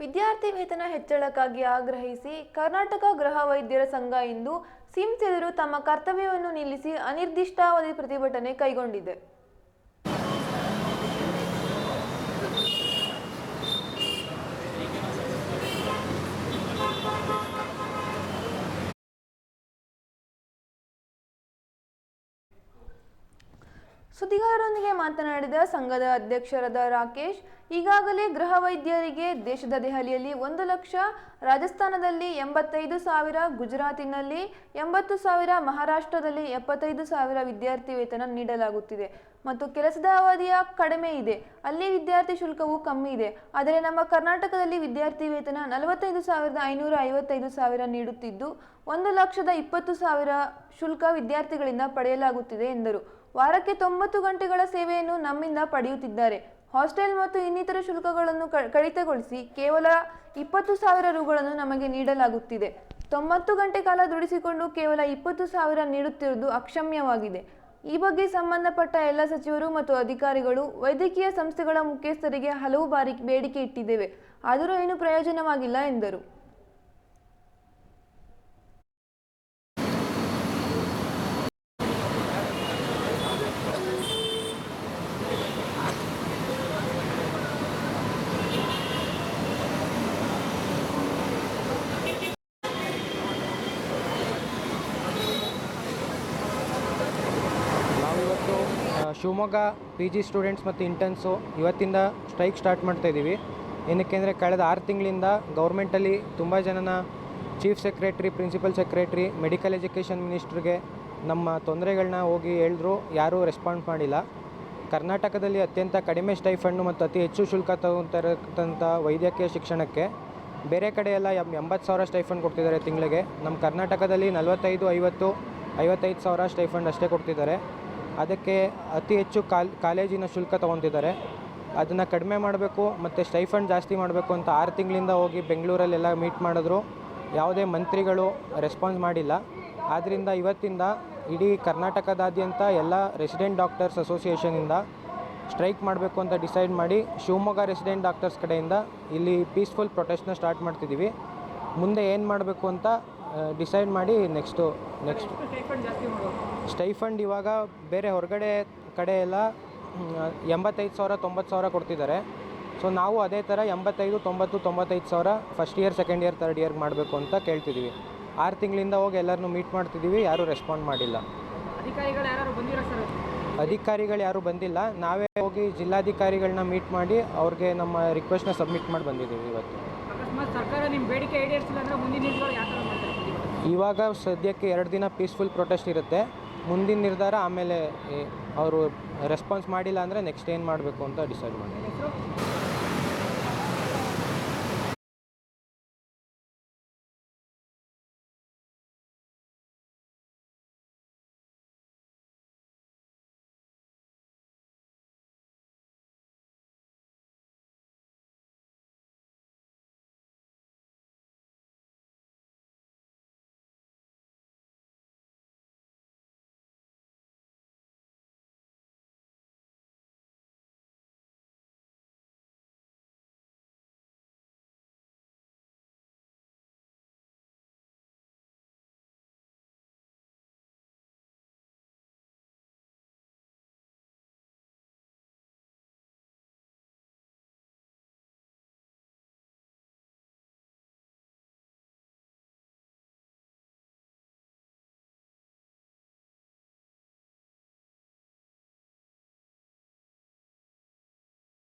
ವಿದ್ಯಾರ್ಥಿ ವೇತನ ಹೆಚ್ಚಳಕ್ಕಾಗಿ ಆಗ್ರಹಿಸಿ ಕರ್ನಾಟಕ ಗೃಹ ವೈದ್ಯರ ಸಂಘ ಇಂದು ಸಿಮ್ಸ್ ಎದುರು ತಮ್ಮ ಕರ್ತವ್ಯವನ್ನು ನಿಲ್ಲಿಸಿ ಅನಿರ್ದಿಷ್ಟಾವಧಿ ಪ್ರತಿಭಟನೆ ಕೈಗೊಂಡಿದೆ. ಸುದ್ದಿಗಾರರೊಂದಿಗೆ ಮಾತನಾಡಿದ ಸಂಘದ ಅಧ್ಯಕ್ಷರಾದ ರಾಕೇಶ್, ಈಗಾಗಲೇ ಗೃಹ ವೈದ್ಯರಿಗೆ ದೇಶದ ದೆಹಲಿಯಲ್ಲಿ ಒಂದು ಲಕ್ಷ, ರಾಜಸ್ಥಾನದಲ್ಲಿ ಎಂಬತ್ತೈದು ಸಾವಿರ, ಗುಜರಾತಿನಲ್ಲಿ ಎಂಬತ್ತು ಸಾವಿರ, ಮಹಾರಾಷ್ಟ್ರದಲ್ಲಿ ಎಪ್ಪತ್ತೈದು ಸಾವಿರ ವಿದ್ಯಾರ್ಥಿ ವೇತನ ನೀಡಲಾಗುತ್ತಿದೆ. ಮತ್ತು ಕೆಲಸದ ಅವಧಿಯ ಕಡಿಮೆ ಇದೆ. ಅಲ್ಲಿ ವಿದ್ಯಾರ್ಥಿ ಶುಲ್ಕವು ಕಮ್ಮಿ ಇದೆ. ಆದರೆ ನಮ್ಮ ಕರ್ನಾಟಕದಲ್ಲಿ ವಿದ್ಯಾರ್ಥಿ ವೇತನ ನಲವತ್ತೈದು ಸಾವಿರದ ಐನೂರ ಐವತ್ತೈದು ಸಾವಿರ ನೀಡುತ್ತಿದ್ದು, ಒಂದು ಲಕ್ಷದ ಇಪ್ಪತ್ತು ಸಾವಿರ ಶುಲ್ಕ ವಿದ್ಯಾರ್ಥಿಗಳಿಂದ ಪಡೆಯಲಾಗುತ್ತಿದೆ ಎಂದರು. ವಾರಕ್ಕೆ ತೊಂಬತ್ತು ಗಂಟೆಗಳ ಸೇವೆಯನ್ನು ನಮ್ಮಿಂದ ಪಡೆಯುತ್ತಿದ್ದಾರೆ. ಹಾಸ್ಟೆಲ್ ಮತ್ತು ಇನ್ನಿತರ ಶುಲ್ಕಗಳನ್ನು ಕಡಿತಗೊಳಿಸಿ ಕೇವಲ ಇಪ್ಪತ್ತು ಸಾವಿರ ರುಗಳನ್ನು ನಮಗೆ ನೀಡಲಾಗುತ್ತಿದೆ. ತೊಂಬತ್ತು ಗಂಟೆ ಕಾಲ ದುಡಿಸಿಕೊಂಡು ಕೇವಲ ಇಪ್ಪತ್ತು ಸಾವಿರ ನೀಡುತ್ತಿರುವುದು ಅಕ್ಷಮ್ಯವಾಗಿದೆ. ಈ ಬಗ್ಗೆ ಸಂಬಂಧಪಟ್ಟ ಎಲ್ಲ ಸಚಿವರು ಮತ್ತು ಅಧಿಕಾರಿಗಳು ವೈದ್ಯಕೀಯ ಸಂಸ್ಥೆಗಳ ಮುಖ್ಯಸ್ಥರಿಗೆ ಹಲವು ಬಾರಿ ಬೇಡಿಕೆ ಇಟ್ಟಿದ್ದೇವೆ. ಆದರೂ ಏನು ಪ್ರಯೋಜನವಾಗಿಲ್ಲ ಎಂದರು. ಶಿವಮೊಗ್ಗ ಪಿ ಜಿ ಸ್ಟೂಡೆಂಟ್ಸ್ ಮತ್ತು ಇಂಟರ್ನ್ಸು ಇವತ್ತಿಂದ ಸ್ಟ್ರೈಕ್ ಸ್ಟಾರ್ಟ್ ಮಾಡ್ತಾ ಇದ್ದೀವಿ ಏನಕ್ಕೆ ಅಂದರೆ ಕಳೆದ ಆರು ತಿಂಗಳಿಂದ ಗೌರ್ಮೆಂಟಲ್ಲಿ ತುಂಬ ಜನನ chief secretary principal secretary medical education ಮಿನಿಸ್ಟ್ರಿಗೆ ನಮ್ಮ ತೊಂದರೆಗಳನ್ನ ಹೋಗಿ ಹೇಳಿದ್ರು, ಯಾರೂ ರೆಸ್ಪಾಂಡ್ ಮಾಡಿಲ್ಲ. ಕರ್ನಾಟಕದಲ್ಲಿ ಅತ್ಯಂತ ಕಡಿಮೆ ಸ್ಟೈಫಂಡು ಮತ್ತು ಅತಿ ಹೆಚ್ಚು ಶುಲ್ಕ ತಗೊಂತಿರತಕ್ಕಂಥ ವೈದ್ಯಕೀಯ ಶಿಕ್ಷಣಕ್ಕೆ ಬೇರೆ ಕಡೆ ಎಲ್ಲ ಎಂಬತ್ತು ಸಾವಿರ ಸ್ಟೈಫಂಡ್ ಕೊಡ್ತಿದ್ದಾರೆ ತಿಂಗಳಿಗೆ. ನಮ್ಮ ಕರ್ನಾಟಕದಲ್ಲಿ ನಲವತ್ತೈದು, ಐವತ್ತು, ಐವತ್ತೈದು ಸಾವಿರ ಸ್ಟೈಫಂಡ್ ಅಷ್ಟೇ ಕೊಡ್ತಿದ್ದಾರೆ. ಅದಕ್ಕೆ ಅತಿ ಹೆಚ್ಚು ಕಾಲ್, ಕಾಲೇಜಿನ ಶುಲ್ಕ ತೊಗೊತಿದ್ದಾರೆ. ಅದನ್ನು ಕಡಿಮೆ ಮಾಡಬೇಕು ಮತ್ತು ಸ್ಟೈಫಂಡ್ ಜಾಸ್ತಿ ಮಾಡಬೇಕು ಅಂತ ಆರು ತಿಂಗಳಿಂದ ಹೋಗಿ ಬೆಂಗಳೂರಲ್ಲೆಲ್ಲ ಮೀಟ್ ಮಾಡಿದ್ರು. ಯಾವುದೇ ಮಂತ್ರಿಗಳು ರೆಸ್ಪಾನ್ಸ್ ಮಾಡಿಲ್ಲ. ಆದ್ದರಿಂದ ಇವತ್ತಿಂದ ಇಡೀ ಕರ್ನಾಟಕದಾದ್ಯಂತ ಎಲ್ಲ ರೆಸಿಡೆಂಟ್ ಡಾಕ್ಟರ್ಸ್ ಅಸೋಸಿಯೇಷನಿಂದ ಸ್ಟ್ರೈಕ್ ಮಾಡಬೇಕು ಅಂತ ಡಿಸೈಡ್ ಮಾಡಿ ಶಿವಮೊಗ್ಗ ರೆಸಿಡೆಂಟ್ ಡಾಕ್ಟರ್ಸ್ ಕಡೆಯಿಂದ ಇಲ್ಲಿ ಪೀಸ್ಫುಲ್ ಪ್ರೊಟೆಸ್ಟ್ನ ಸ್ಟಾರ್ಟ್ ಮಾಡ್ತಿದ್ದೀವಿ. ಮುಂದೆ ಏನು ಮಾಡಬೇಕು ಅಂತ ಡಿಸೈಡ್ ಮಾಡಿ ನೆಕ್ಸ್ಟು, ನೆಕ್ಸ್ಟ್. ಸ್ಟೈಫಂಡ್ ಇವಾಗ ಬೇರೆ ಹೊರಗಡೆ ಕಡೆ ಎಲ್ಲ ಎಂಬತ್ತೈದು ಸಾವಿರ ತೊಂಬತ್ತು ಸಾವಿರ ಕೊಡ್ತಿದ್ದಾರೆ. ಸೊ ನಾವು ಅದೇ ಥರ ಎಂಬತ್ತೈದು ತೊಂಬತ್ತು ತೊಂಬತ್ತೈದು ಸಾವಿರ first year second year third year ಮಾಡಬೇಕು ಅಂತ ಕೇಳ್ತಿದ್ದೀವಿ. ಆರು ತಿಂಗಳಿಂದ ಹೋಗಿ ಎಲ್ಲರನ್ನೂ ಮೀಟ್ ಮಾಡ್ತಿದ್ದೀವಿ ಯಾರೂ ರೆಸ್ಪಾಂಡ್ ಮಾಡಿಲ್ಲ. ಅಧಿಕಾರಿಗಳು ಯಾರು ಬಂದಿಲ್ಲ. ನಾವೇ ಹೋಗಿ ಜಿಲ್ಲಾಧಿಕಾರಿಗಳನ್ನ ಮೀಟ್ ಮಾಡಿ ಅವ್ರಿಗೆ ನಮ್ಮ ರಿಕ್ವೆಸ್ಟ್ನ ಸಬ್ಮಿಟ್ ಮಾಡಿ ಬಂದಿದ್ದೀವಿ ಇವತ್ತು. ಇವಾಗ ಸದ್ಯಕ್ಕೆ ಎರಡು ದಿನ ಪೀಸ್ಫುಲ್ ಪ್ರೊಟೆಸ್ಟ್ ಇರುತ್ತೆ. ಮುಂದಿನ ನಿರ್ಧಾರ ಆಮೇಲೆ ಅವರು ರೆಸ್ಪಾನ್ಸ್ ಮಾಡಿಲ್ಲ ಅಂದರೆ ನೆಕ್ಸ್ಟ್ ಏನು ಮಾಡಬೇಕು ಅಂತ ಡಿಸೈಡ್ ಮಾಡಿ